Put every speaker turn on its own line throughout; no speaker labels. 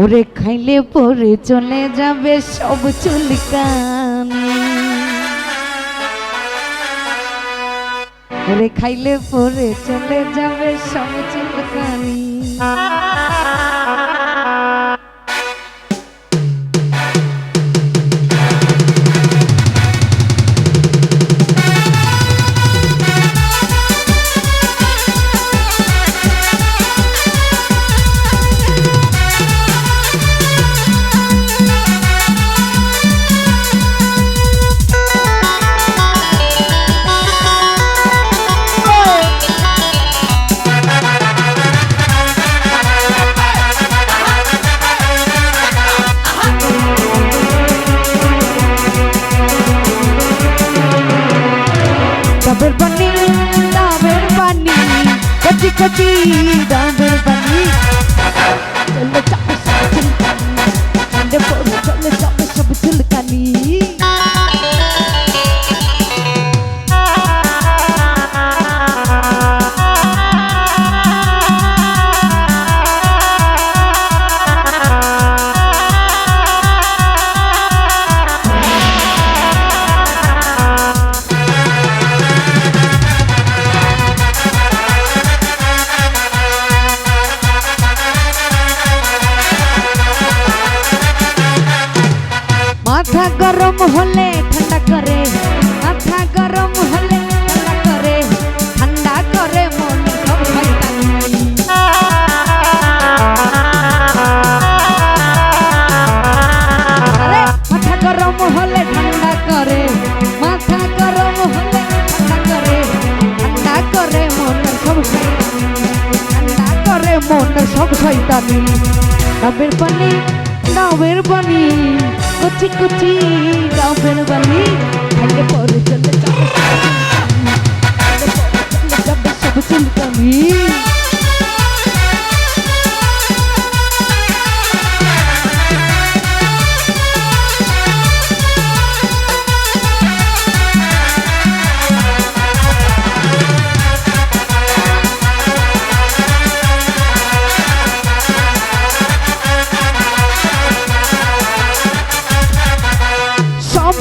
ওরে খাইলে পরে চলে যাবে সব চুলকানি। ওরে খাইলে পরে চলে যাবে সব চুলকানি। কচি কচি ডাবের পানি চলে হলে ঠান্ডা করে মাথা গরম হলে ঠান্ডা করে ঠান্ডা করে মন মাথা গরম হলে ঠান্ডা করে মাথা গরম হলে ঠান্ডা করে ঠান্ডা করে মন সব ঠান্ডা করে মন সব শয়তানি ডাবের পানি ডাবের পানি কুচি কুচি ডাবের পানি খাইলে পরে চলে যাবে। সব চলে যাবে সব চুলকানি।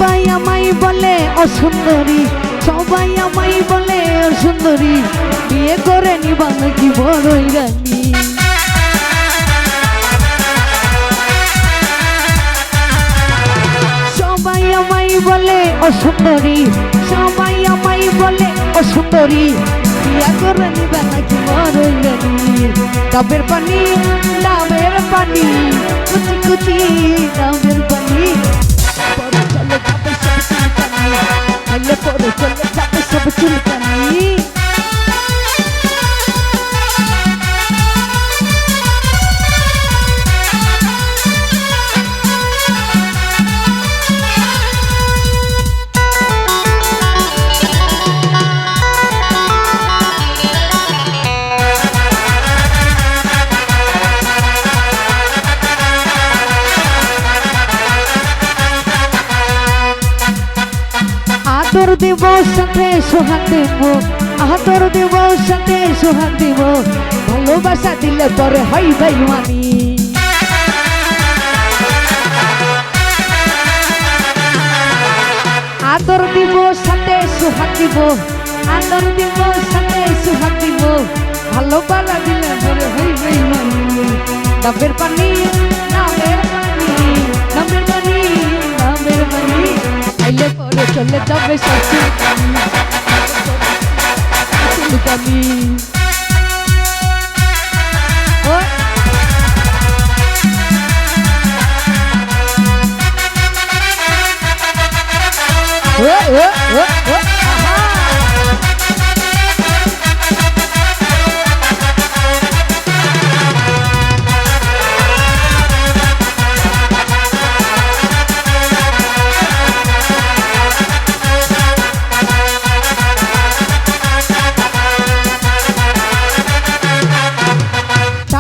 সবাই আমায় বলে অসুন্দরী সবাই আমায় বলে অসুন্দরী বিয়ে করে নিবা নাকি বড়ই রানী। সবাই আমায় বলে অসুন্দরী সবাই আমায় বলে অসুন্দরী বিয়ে করে নিবা নাকি বড়ই রানী। ডাবের পানি ডাবের পানি, কুচি কুচি ডাবের যাবে চুলকানি দেব সাথে সোহাগ দেব আদর দেব সাথে সোহাগ দেব। ভালোবাসা দিলে পরে হয় বেইমানি। আদর দিব সাথে সোহাগ দিব, আদর দিব সাথে সোহাগ দিব। ভালোবাসা দিলে পরে হয় বেইমানি। ডাবের পানি Yo me le daba besos a mí Oh What? What? What?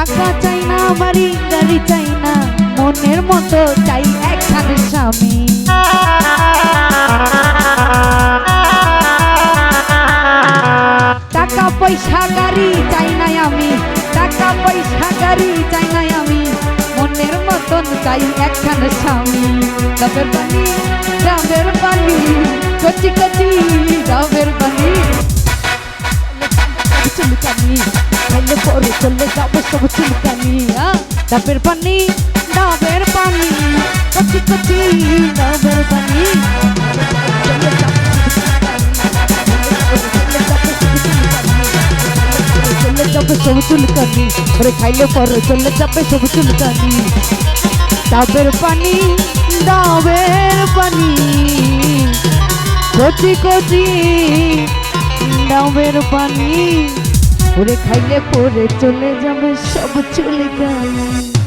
টাকা চাই না বাড়ি গাড়ি চাই না, মনের মতো চাই একখানে স্বামী। টাকা পয়সা গাড়ি চাই নাই আমি, টাকা পয়সা গাড়ি চাই নাই আমি, মনের মতন চাই একখানে স্বামী। ডাবের পানি ডাবের পানি কচি কচি খাইলে পরে চলে যাবে। সব চুলকানি হ্যাঁ? ডাবের পানি ডাবের পানি, কচি কচি ডাবের পানি চলে যাবে সব চুলকানি ওরে খাইলে পরে চলে যাবে সব চুলকানি ডাবের পানি ডাবের পানি, কচি কচি ডাবের পানি ওরে খাইলে পরে চলে যাবে সব চলে চুলকানি